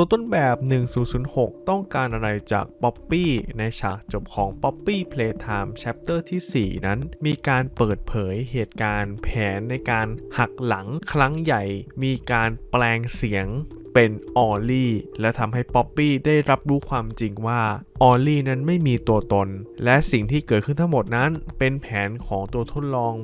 ตัวต้นแบบ 1006 ต้องการอะไรจากป๊อปปี้ในฉากจบของ Poppy Playtime Chapter ที่ 4 นั้น มีการเปิดเผยเหตุการณ์แผนในการหักหลังครั้งใหญ่ มีการแปลงเสียง เป็นออลลี่และทำให้ป๊อปปี้ได้รับรู้ความจริงว่าออลลี่นั้นไม่มีตัวตน และสิ่งที่เกิดขึ้นทั้งหมดนั้นเป็นแผนของตัวทดลอง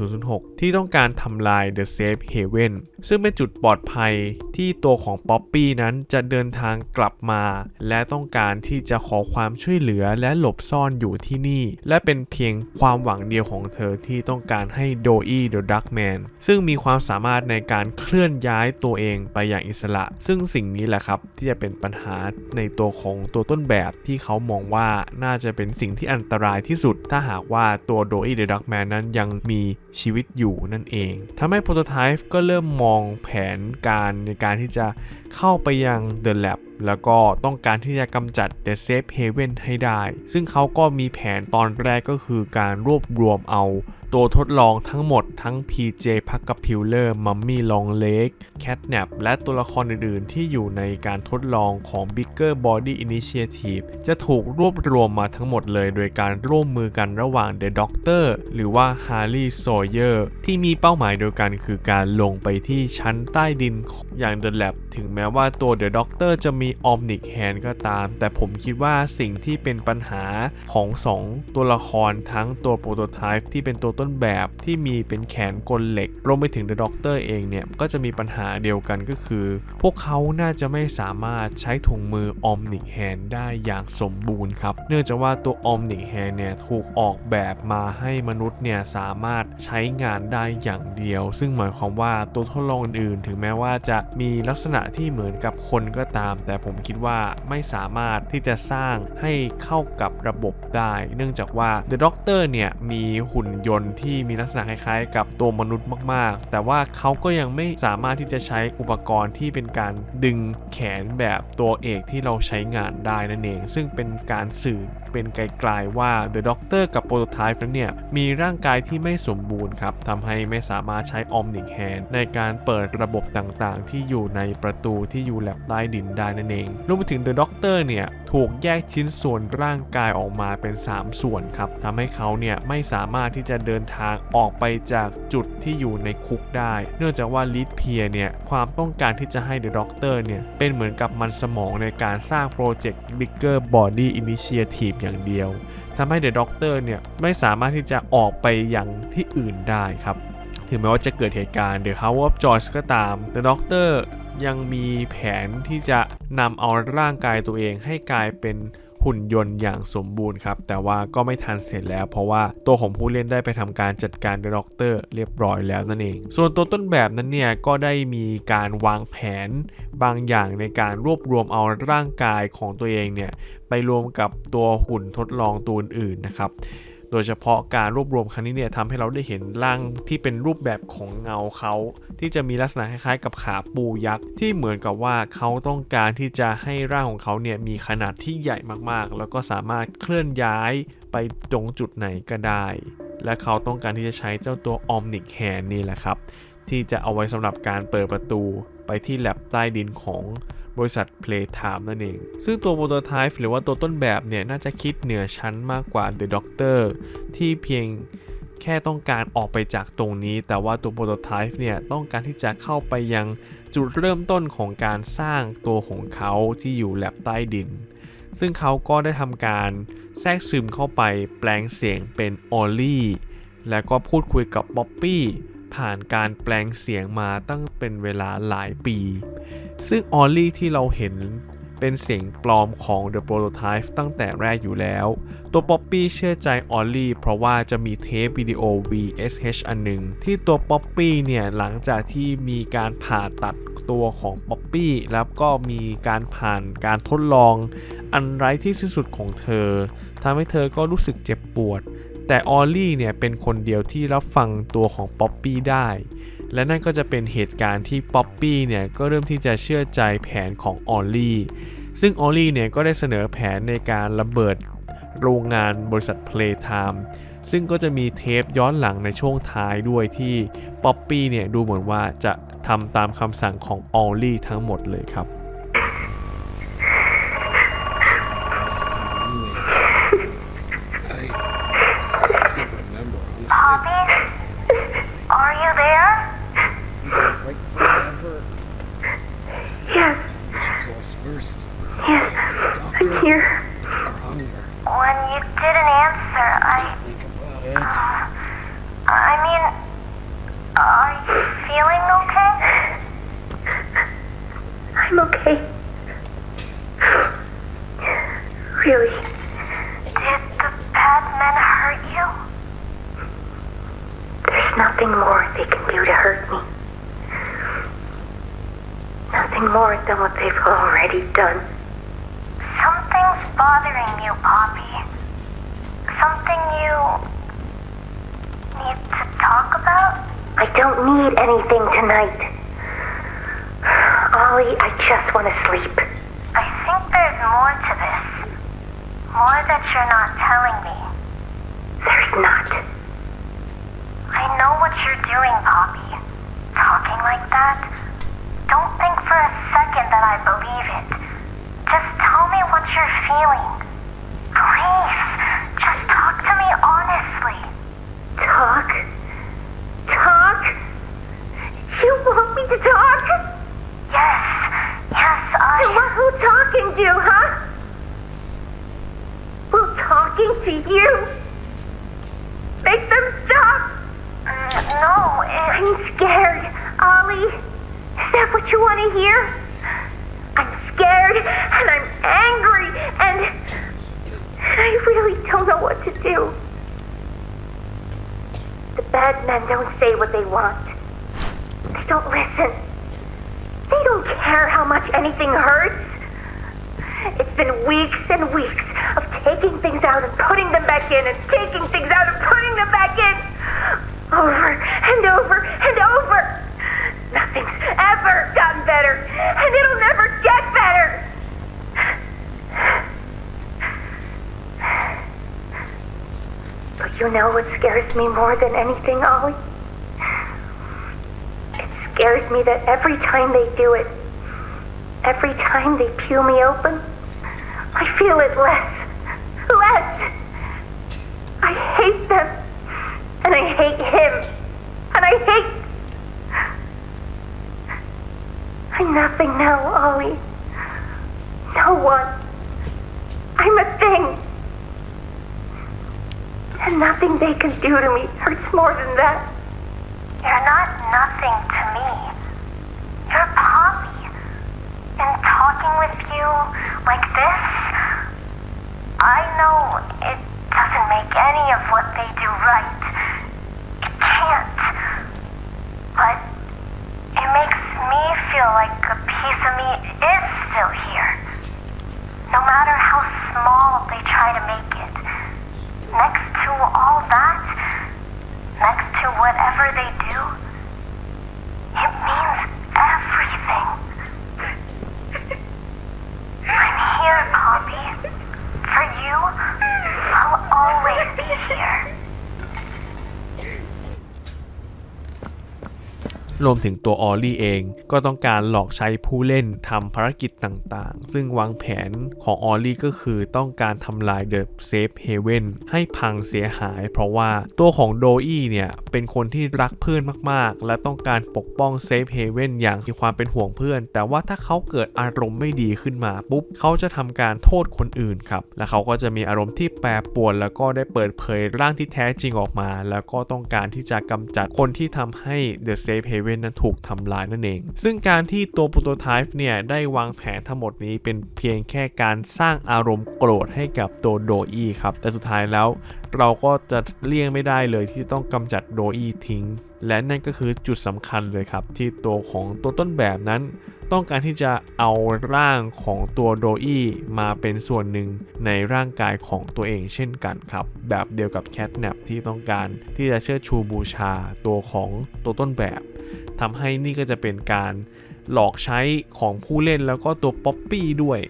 1006 ที่ต้องการทำลาย The Safe Haven ซึ่งเป็นจุดปลอดภัยที่ตัวของป๊อปปี้นั้นจะเดินทางกลับมา และต้องการที่จะขอความช่วยเหลือและหลบซ่อนอยู่ที่นี่ และเป็นเพียงความหวังเดียวของเธอที่ต้องการให้โดอี้เดอะดักแมนซึ่งมีความสามารถในการเคลื่อนย้ายตัวเองไปอย่างอิสระซึ่งสิ่งนี้แหละครับที่จะเป็นปัญหาในตัวของตัวต้นแบบที่เขามองว่าน่าจะเป็นสิ่งที่อันตรายที่สุด ถ้าหากว่าตัวโดอี้เดอะดักแมนนั้นยังมีชีวิตอยู่นั่นเองทำให้โปรโตไทป์ก็เริ่มมองแผนการในการที่จะเข้าไปยัง The Lab แล้วก็ต้องการที่จะกำจัด The Safe Haven ให้ได้ ซึ่งเขาก็มีแผนตอนแรกก็คือการรวบรวมเอา ตัวทดลองทั้งหมดทั้ง PJ พักกับพิลเลอร์มัมมี่ลองเล็กแคทแนปและตัวละครอื่นๆ ที่อยู่ในการทดลองของ Bigger Body Initiative จะถูกรวบรวมมาทั้งหมดเลยโดยการร่วมมือกันระหว่าง The Doctor หรือว่า Harry Sawyer ที่มีเป้าหมายเดียวกันคือการลงไปที่ชั้นใต้ดินอย่าง The Lab ถึงแม้ว่าตัว The Doctor จะมี Omnic Hand ก็ตาม แต่ผมคิดว่าสิ่งที่เป็นปัญหาของ 2 ตัวละครทั้งตัวโปรโตไทป์ที่เป็นตัวต้น้นแบบที่มีเป็นแขนกลเหล็กรวมไปถึง The Doctor เองเนี่ยก็จะมีปัญหาเดียวกันก็คือ พวกเขาน่าจะไม่สามารถใช้ถุงมือ Omnic Hand ได้อย่างสมบูรณ์ครับเนื่องจากว่าตัว Omnic Hand เนี่ยถูกออกแบบมาให้มนุษย์เนี่ยสามารถใช้งานได้อย่างเดียว ซึ่งหมายความว่าตัวทดลองอื่นๆ ถึงแม้ว่าจะมีลักษณะที่เหมือนกับคนก็ตาม แต่ผมคิดว่าไม่สามารถที่จะสร้างให้เข้ากับระบบได้ เนื่องจากว่า The Doctor เนี่ยมีหุ่นยนต์ที่มีลักษณะคล้ายๆ กับตัวมนุษย์มากๆ แต่ว่าเขาก็ยังไม่สามารถที่จะใช้อุปกรณ์ที่เป็นการดึงแขนแบบตัวเอกที่เราใช้งานได้นั่นเอง ซึ่งเป็นการสื่อเป็นไกลๆว่า The Doctor กับ Prototype นั้นเนี่ยมีร่างกายที่ไม่สมบูรณ์ครับทำให้ไม่สามารถใช้ Omnic Hand ในการเปิดระบบต่างๆ ที่อยู่ในประตูที่อยู่แลบใต้ดินได้นั่นเองรวมไปถึง The Doctor เนี่ยถูกแยกชิ้นส่วนร่างกายออกมาเป็น 3 ส่วนครับทำให้เขาเนี่ยไม่สามารถที่จะเดินินทางออกไปจากจุดที่อยู่ในคุกได้ เนื่องจากว่าลิทเพียเนี่ยความต้องการที่จะให้ The Doctor เนี่ยเป็นเหมือนกับมันสมองในการสร้างโปรเจกต์ Bigger Body Initiative อย่างเดียวทำให้ The Doctor เนี่ยไม่สามารถที่จะออกไปยังที่อื่นได้ครับ ถึงแม้ว่าจะเกิดเหตุการณ์ The House of Joyce ก็ตาม The Doctor ยังมีแผนที่จะนำเอาร่างกายตัวเองให้กลายเป็น หุ่นยนต์อย่างสมบูรณ์ครับ แต่ว่าก็ไม่ทันเสร็จแล้วเพราะว่าตัวของผู้เล่นได้ไปทำการจัดการเดอะด็อกเตอร์เรียบร้อยแล้วนั่นเอง ส่วนตัวต้นแบบนั้นเนี่ยก็ได้มีการวางแผนบางอย่างในการรวบรวมเอาร่างกายของตัวเองเนี่ยไปรวมกับตัวหุ่นทดลองตัวอื่นๆนะครับ โดยเฉพาะการรวบรวมครั้งนี้เนี่ยทำให้เราได้เห็นร่างที่เป็นรูปแบบของเงาเขา ที่จะมีลักษณะคล้ายๆ กับขาปูยักษ์ที่เหมือนกับว่าเขาต้องการที่จะให้ร่างของเขาเนี่ยมีขนาดที่ใหญ่มากๆ แล้วก็สามารถเคลื่อนย้ายไปตรงจุดไหนก็ได้ และเขาต้องการที่จะใช้เจ้าตัว Omnic Hand นี่แหละครับที่จะเอาไว้สำหรับการเปิดประตูไปที่แลบใต้ดินของ บริษัท Playtime นั่นเอง ซึ่งตัวโปรโตไทป์หรือว่าตัวต้นแบบเนี่ย น่าจะคิดเหนือชั้นมากกว่า The Doctor ที่เพียงแค่ต้องการออกไปจากตรงนี้ แต่ว่าตัวโปรโตไทป์เนี่ย ต้องการที่จะเข้าไปยังจุดเริ่มต้นของการสร้างตัวของเขาที่อยู่แลบใต้ดิน ซึ่งเขาก็ได้ทำการแทรกซึมเข้าไปแปลงเสียงเป็นออลลี่แล้วก็พูดคุยกับบ๊อบบี้ ผ่านการแปลงเสียงมาตั้งเป็นเวลาหลายปี ซึ่งออลลี่ที่เราเห็น เป็นเสียงปลอมของ The Prototype ตั้งแต่แรกอยู่แล้ว ตัวป๊อปปี้เชื่อใจออลลี่เพราะว่าจะมีเทปวิดีโอ VSH อันหนึ่งที่ตัวป๊อปปี้เนี่ยหลังจากที่มีการผ่าตัดตัวของป๊อปปี้แล้วก็มีการผ่านการทดลอง อันไร้ที่สิ้นสุดของเธอทำให้เธอก็รู้สึกเจ็บปวด แต่ออลลี่เนี่ยเป็นคนเดียวที่รับฟังตัวของป๊อปปี้ได้และนั่นก็จะเป็นเหตุการณ์ที่ป๊อปปี้เนี่ยก็เริ่มที่จะเชื่อใจแผนของออลลี่ ซึ่งออลลี่เนี่ยก็ได้เสนอแผนในการระเบิดโรงงานบริษัท Playtime ซึ่งก็จะมีเทปย้อนหลังในช่วงท้ายด้วยที่ป๊อปปี้เนี่ยดูเหมือนว่าจะทำตามคำสั่งของออลลี่ทั้งหมดเลยครับ nothing more they can do to hurt me. Nothing more than what they've already done. Something's bothering you, Poppy. Something you. need to talk about? I don't need anything tonight. Ollie, I just want to sleep. I think there's more to this. More that you're not telling me. There's not. Feeling. Please, just talk to me honestly. Talk? Talk? You want me to talk? Yes, yes, I. Well, who talking to, huh? Well, talking to you? Make them stop! Mm, No, it. I'm scared, Ollie. Is that what you want to hear? I'm scared, and I'm angry, and I really don't know what to do. The bad men don't say what they want. They don't listen. They don't care how much anything hurts. It's been weeks and weeks of taking things out and putting them back in and taking things out and putting them back in. You know what scares me more than anything, Ollie? It scares me that every time they do it, every time they peel me open, I feel it less. Less. I hate them. And I hate him. And I hate. I'm nothing now, Ollie. No one. I'm a thing. And nothing they can do to me hurts more than that. You're not nothing to me. You're Poppy. And talking with you like this, I know it doesn't make any of what they do right. รวมถึงตัวออลลี่เองก็ต้องการหลอกใช้ผู้เล่นทำภารกิจต่างๆ ซึ่งวางแผนของออลลี่ก็คือต้องการทำลายเดอะเซฟเฮเว่นให้พังเสียหาย เพราะว่าตัวของโดอี้เนี่ย เป็นคนที่รักเพื่อนมากๆ และต้องการปกป้องเซฟเฮเว่นอย่างมีความเป็นห่วงเพื่อน แต่ว่าถ้าเขาเกิดอารมณ์ไม่ดีขึ้นมาปุ๊บ เขาจะทำการโทษคนอื่นครับ และเขาก็จะมีอารมณ์ที่แปรปรวน แล้วก็ได้เปิดเผยร่างที่แท้จริงออกมา แล้วก็ต้องการที่จะกำจัดคนที่ทำให้ The เว่นนั้นถูกทำลายนั่นเอง ซึ่งการที่ตัวโปรโตไทป์เนี่ยได้วางแผนทั้งหมดนี้เป็นเพียงแค่การสร้างอารมณ์โกรธให้กับตัวโดอีครับ แต่สุดท้ายแล้วเราก็จะเลี่ยงไม่ได้เลยที่ต้องกำจัดโดอีทิ้ง และนั่นก็คือจุดสำคัญเลยครับ ที่ตัวของตัวต้นแบบนั้น ต้องการที่จะเอาร่างของตัวโดอี้มาเป็นส่วนหนึ่งในร่างกายของตัวเองเช่นกันครับ แบบเดียวกับแคทแนปที่ต้องการที่จะเชิดชูบูชาตัวของตัวต้นแบบทำให้นี่ก็จะเป็นการหลอกใช้ของผู้เล่นแล้วก็ตัวป๊อปปี้ด้วย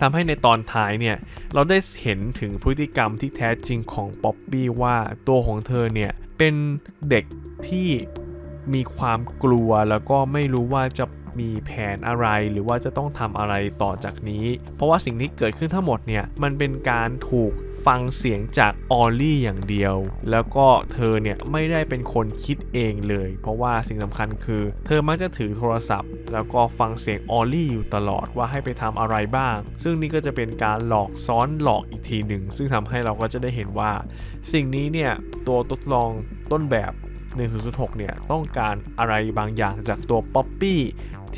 ทำให้ในตอนท้ายเนี่ยเราได้เห็นถึงพฤติกรรมที่แท้จริงของป๊อปปี้ว่าตัวของเธอเนี่ย เป็นเด็กที่มีความกลัวแล้วก็ไม่รู้ว่าจะมีแผนอะไรหรือว่าจะต้องทำอะไรต่อจากนี้ เพราะว่าสิ่งที่เกิดขึ้นทั้งหมดเนี่ยมันเป็นการถูก ฟังเสียงจากออลลี่อย่างเดียว แล้วก็เธอเนี่ยไม่ได้เป็นคนคิดเองเลย เพราะว่าสิ่งสำคัญคือ เธอมักจะถือโทรศัพท์ แล้วก็ฟังเสียงออลลี่อยู่ตลอดว่าให้ไปทำอะไรบ้าง ซึ่งนี่ก็จะเป็นการหลอกซ้อนหลอกอีกทีหนึ่ง ซึ่งทำให้เราก็จะได้เห็นว่า สิ่งนี้เนี่ยตัวทดลองต้นแบบ1 0 6เนี่ยต้องการอะไรบางอย่างจากตัวป๊อปปี้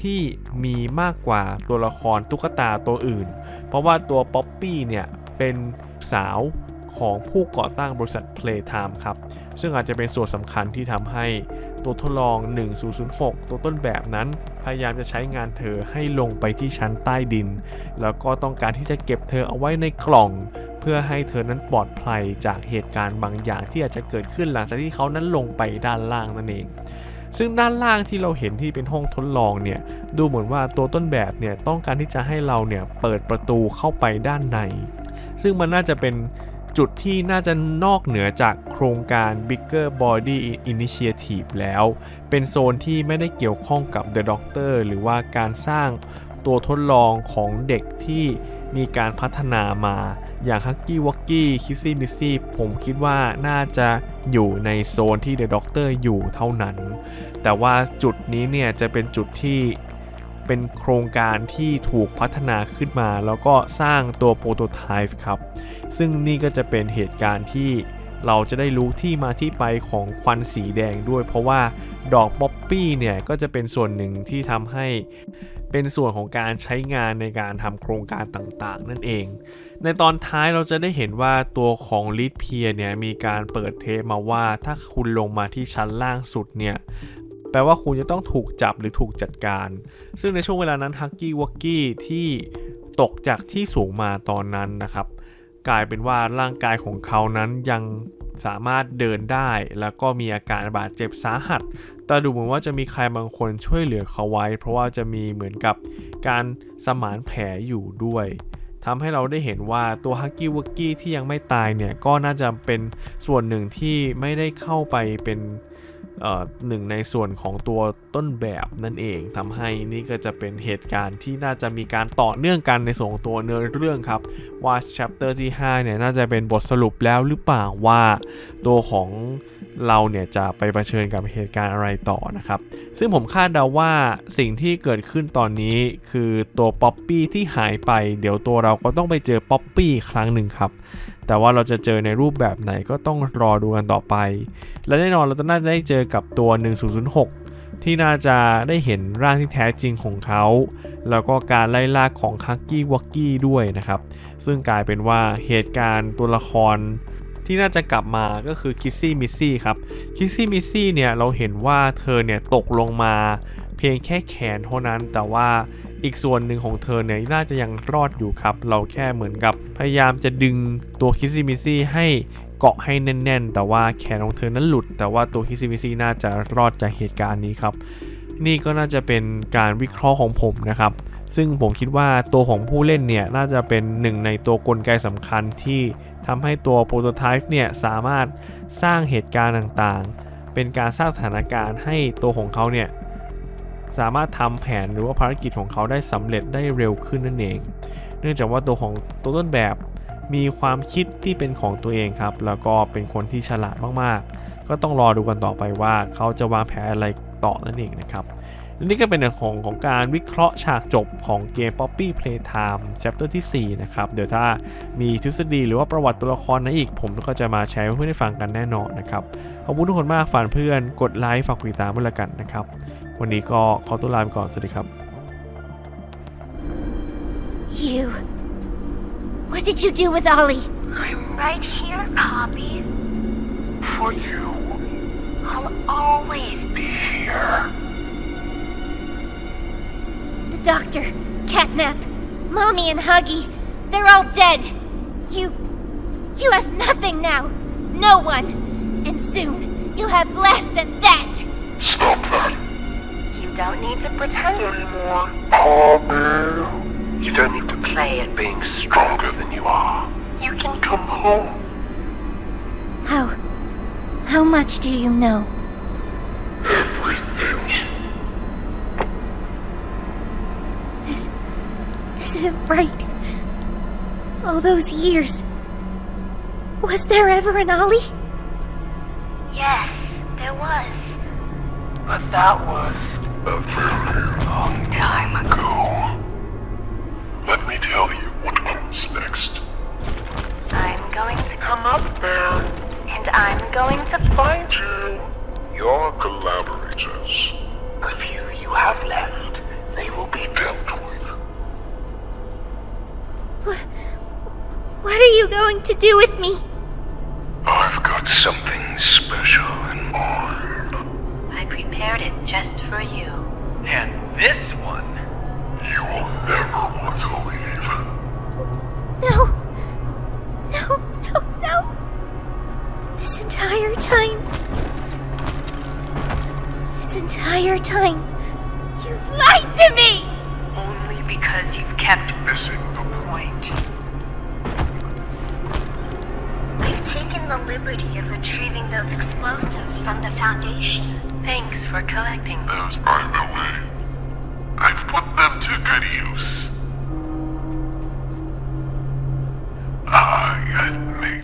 ที่มีมากกว่าตัวละครตุ๊กตาตัวอื่น เพราะว่าตัวป๊อปปี้เนี่ยเป็น สาวของผู้ก่อตั้งบริษัท Playtime ครับ ซึ่งอาจจะเป็นส่วนสำคัญที่ทำให้ตัวทดลอง 1006 ตัวต้นแบบนั้น พยายามจะใช้งานเธอให้ลงไปที่ชั้นใต้ดิน แล้วก็ต้องการที่จะเก็บเธอเอาไว้ในกล่อง เพื่อให้เธอนั้นปลอดภัยจากเหตุการณ์บางอย่างที่อาจจะเกิดขึ้นหลังจากที่เขานั้นลงไปด้านล่างนั่นเองซึ่งด้านล่างที่เราเห็นที่เป็นห้องทดลองเนี่ยดูเหมือนว่าตัวต้นแบบเนี่ยต้องการที่จะให้เราเนี่ยเปิดประตูเข้าไปด้านใน ซึ่งมันน่าจะเป็นจุดที่น่าจะนอกเหนือจากโครงการ Bigger Body Initiative แล้ว เป็นโซนที่ไม่ได้เกี่ยวข้องกับ The Doctor หรือว่าการสร้างตัวทดลองของเด็กที่มีการพัฒนามา อย่างฮักกี้วอกกี้คิซี่มิซี่ผมคิดว่าน่าจะอยู่ในโซนที่ The Doctor อยู่เท่านั้น แต่ว่าจุดนี้เนี่ยจะเป็นจุดที่ เป็นโครงการที่ถูกพัฒนาขึ้นมา แล้วก็สร้างตัวโปรโตไทป์ครับ ซึ่งนี่ก็จะเป็นเหตุการณ์ที่เราจะได้รู้ที่มาที่ไปของควันสีแดงด้วย เพราะว่าดอกป๊อปปี้เนี่ยก็จะเป็นส่วนหนึ่งที่ทำให้เป็นส่วนของการใช้งานในการทำโครงการต่างๆ นั่นเอง ในตอนท้ายเราจะได้เห็นว่าตัวของลิทเพียเนี่ยมีการเปิดเทปมาว่าถ้าคุณลงมาที่ชั้นล่างสุดเนี่ย ลว่าคุณจะต้องถูกจับหรือถูกจัดการ ซึ่งในช่วงเวลานั้นฮักกี้วอกกี้ที่ตกจากที่สูงมาตอนนั้นนะครับ กลายเป็นว่าร่างกายของเขานั้นยังสามารถเดินได้ แล้วก็มีอาการบาดเจ็บสาหัส แต่ดูเหมือนว่าจะมีใครบางคนช่วยเหลือเขาไว้ เพราะว่าจะมีเหมือนกับการสมานแผลอยู่ด้วยทำให้เราได้เห็นว่าตัวฮักกี้วอกกี้ที่ยังไม่ตายเนี่ยก็น่าจะเป็นส่วนหนึ่งที่ไม่ได้เข้าไปเป็น หนึ่งในส่วนของตัวต้นแบบนั่นเองทำให้นี่ก็จะเป็นเหตุการณ์ที่น่าจะมีการต่อเนื่องกันในส่วนของตัวเนื้อเรื่องครับ ว่าชัปเตอร์ที่5เนี่ยน่าจะเป็นบทสรุปแล้วหรือเปล่าว่าตัวของ เราเนี่ยจะไปเผชิญกับเหตุการณ์อะไรต่อนะครับ ซึ่งผมคาดเดาว่าสิ่งที่เกิดขึ้นตอนนี้คือตัวป๊อปปี้ที่หายไป เดี๋ยวตัวเราก็ต้องไปเจอป๊อปปี้ครั้งหนึ่งครับ แต่ว่าเราจะเจอในรูปแบบไหนก็ต้องรอดูกันต่อไป และแน่นอนเราจะน่าจะได้เจอกับตัว 1006 ที่น่าจะได้เห็นร่างที่แท้จริงของเขา แล้วก็การไล่ล่าของฮักกี้วอกกี้ด้วยนะครับ ซึ่งกลายเป็นว่าเหตุการณ์ตัวละคร ที่น่าจะกลับมาก็คือคิสซี่มิสซี่ครับคิสซี่มิสซี่เนี่ยเราเห็นว่าเธอเนี่ยตกลงมาเพียงแค่แขนเท่านั้นแต่ว่าอีกส่วนหนึ่งของเธอเนี่ยน่าจะยังรอดอยู่ครับ เราแค่เหมือนกับพยายามจะดึงตัวคิสซี่มิสซี่ให้เกาะให้แน่น ๆ แต่ว่าแขนของเธอนั้นหลุด แต่ว่าตัวคิสซี่มิซี่น่าจะรอดจากเหตุการณ์นี้ครับ นี่ก็น่าจะเป็นการวิเคราะห์ของผมนะครับ ซึ่งผมคิดว่าตัวของผู้เล่นเนี่ยน่าจะเป็นหนึ่งในตัวกลไกสำคัญที่ ทำให้ตัวโปรโตไทป์เนี่ยสามารถสร้างเหตุการณ์ต่างๆ เป็นการสร้างสถานการณ์ให้ตัวของเขาเนี่ยสามารถทำแผนหรือว่าภารกิจของเขาได้สำเร็จได้เร็วขึ้นนั่นเอง เนื่องจากว่าตัวของตัวต้นแบบมีความคิดที่เป็นของตัวเองครับ แล้วก็เป็นคนที่ฉลาดมากๆ ก็ต้องรอดูกันต่อไปว่าเขาจะวางแผนอะไรต่อนั่นเองนะครับ นี่ก็เป็นเรื่องของของการวิเคราะห์ฉากจบของเกม Poppy Playtime Chapter ที่ 4 นะครับ เดี๋ยวถ้ามีทฤษฎีหรือว่าประวัติตัวละครไหนอีก ผมก็จะมาแชร์ให้เพื่อนได้ฟังกันแน่นอนนะครับ ขอบคุณทุกคนมากฝากเพื่อนกดไลค์ฝากกดติดตามด้วยละกันนะครับ วันนี้ก็ขอตัวลาไปก่อน สวัสดีครับ You. What did you do with Ollie? I'm right here, Poppy. For you. I'll always be here. The doctor, Catnap, Mommy, and Huggy. They're all dead. You. You have nothing now. No one. And soon, you'll have less than that. Stop that. You don't need to pretend anymore. Poppy. You don't need to play at being stronger than you are. You can come home. How. How much do you know? Isn't right. All those years. Was there ever an Ollie? Yes, there was. But that was a very long time ago. Let me tell you what comes next. I'm going to Come up there. and I'm going to Find you. Your collaborators. The few you have left, they will be dealt with. What are you going to do with me? I've got something special in mind. I prepared it just for you. And this one. You will never want to leave. No. No, no, no. This entire time. This entire time. You've lied to me! Only because you've kept Missing the liberty of retrieving those explosives from the Foundation. Thanks for collecting. Those, by the way, I've put them to good use.